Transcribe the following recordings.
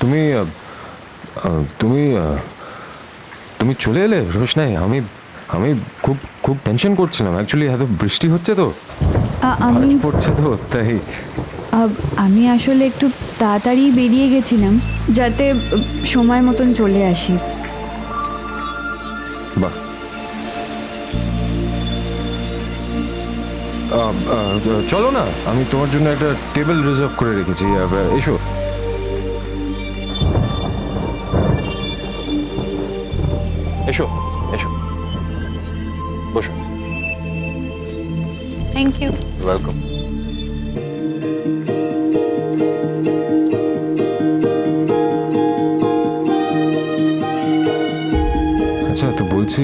তুমি তুমি তুমি চলে এলে রোশনাই আমি আমি খুব খুব টেনশন করছিলাম। অ্যাকচুয়ালি এত বৃষ্টি হচ্ছে তো। আমি পড়ছে তো তাই। আমি আসলে একটু তাড়াতাড়ি বেরিয়ে গেছিলাম যাতে সময় মতন চলে আসি। বাহ। চলো না। আমি তোমার জন্য একটা টেবিল রিজার্ভ করে রেখেছি। এসো। এসো এসো। বসো। থ্যাংক ইউ ওয়েলকাম আচ্ছা তো বলছি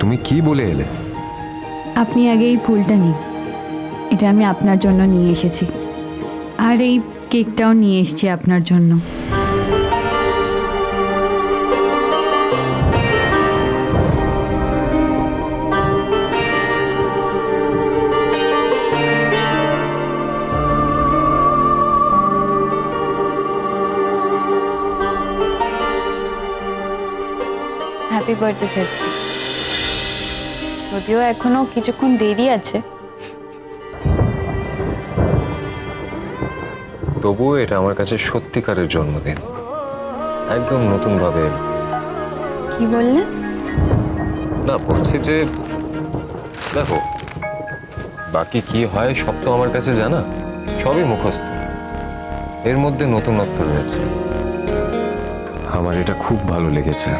তুমি কি বলে এলে? আপনি আগে এই ফুলটা নিন। এটা আমি আপনার জন্য নিয়ে এসেছি। আর এই কেকটাও নিয়ে এসেছি আপনার জন্য। হ্যাপি বার্থডে স্যার যদিও এখনও কিছুক্ষণ দেরি আছে। তবুও এটা আমার কাছে সত্যিকারের জন্মদিন। একদম নতুন ভাবে কি বললে? না বলছি যে দেখো বাকি কি হয় সব তো আমার কাছে জানা সবই মুখস্থ। এর মধ্যে নতুনত্ব রয়েছে। আমার এটা খুব ভালো লেগেছে।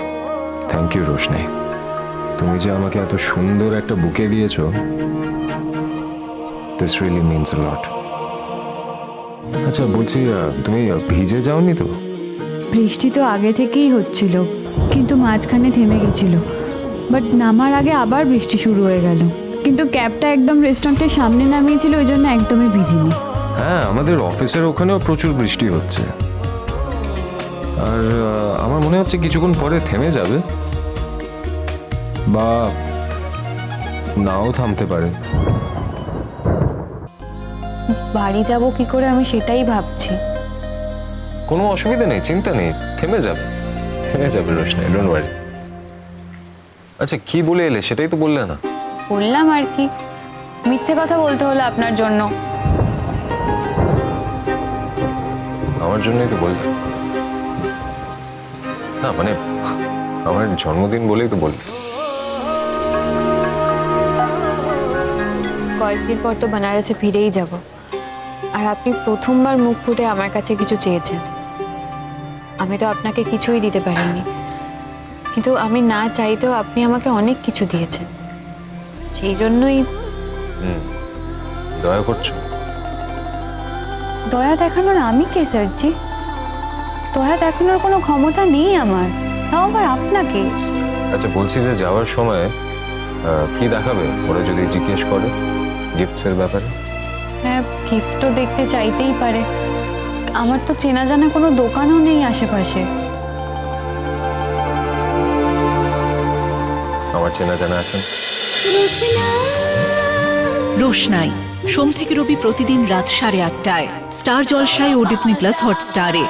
থ্যাংক ইউ রোশনাই। তুমি যে আমাকে এত সুন্দর একটা বুকে দিয়েছ this really means a lot আচ্ছা বলছি তুমি ভিজে যাওনি তো? বৃষ্টি তো আগে থেকেই হচ্ছিল কিন্তু মাঝখানে থেমে গেছিল। বাট নামার আগে আবার বৃষ্টি শুরু হয়ে গেল। কিন্তু ক্যাবটা একদম রেস্টুরেন্টের সামনে নামিয়েছিল ওই জন্য একদমই ভিজিনি। হ্যাঁ আমাদের অফিসের ওখানেও প্রচুর বৃষ্টি হচ্ছে। আর আমার মনে হচ্ছে কিছুক্ষণ পরে থেমে যাবে। বা নাও থামতে পারে। বাড়ি যাব কি করে আমি সেটাই ভাবছি। কোনো অসুবিধা নেই চিন্তা নেই থেমে যাবে। থেমে যাবে রোশনাই ডোন্ট ওয়ারি আচ্ছা কি বলে এলে? সেটাই তো বললে না। বললাম আর কি। মিথ্যে কথা বলতে হলো আপনার জন্য। আমার জন্যই তো বললে। না মানে আমার জন্মদিন বলেই তো বললে। কয়েকদিন পর তো বেনারসে ফিরেই যাব। আর আপনি প্রথমবার মুখ ফুটে আমার কাছে কিছু চেয়েছেন। আমি তো আপনাকে কিছুই দিতে পারিনি। কিন্তু আমি না চাইতেও আপনি আমাকে অনেক কিছু দিয়েছেন। সেই জন্যই দয়া করছ। দয়া দেখানোর আমি কে স্যারজি? দয়া দেখানোর কোনো ক্ষমতা নেই আমার। তাও আবার আপনাকে? আচ্ছা বলছি যে যাওয়ার সময় কি দেখাবে? ওরা যদি জিজ্ঞেস করে। গিফটসের ব্যাপারে? হ্যাঁ গিফট তো দেখতে চাইতেই পারে। আমার তো চেনা জানা কোনো দোকানও নেই আশেপাশে। আমার চেনা জানা আছেন রোশনাই সোম থেকে রবি প্রতিদিন রাত সাড়ে আটটায়। স্টার জলসায় ও ডিসনি প্লাস হটস্টারে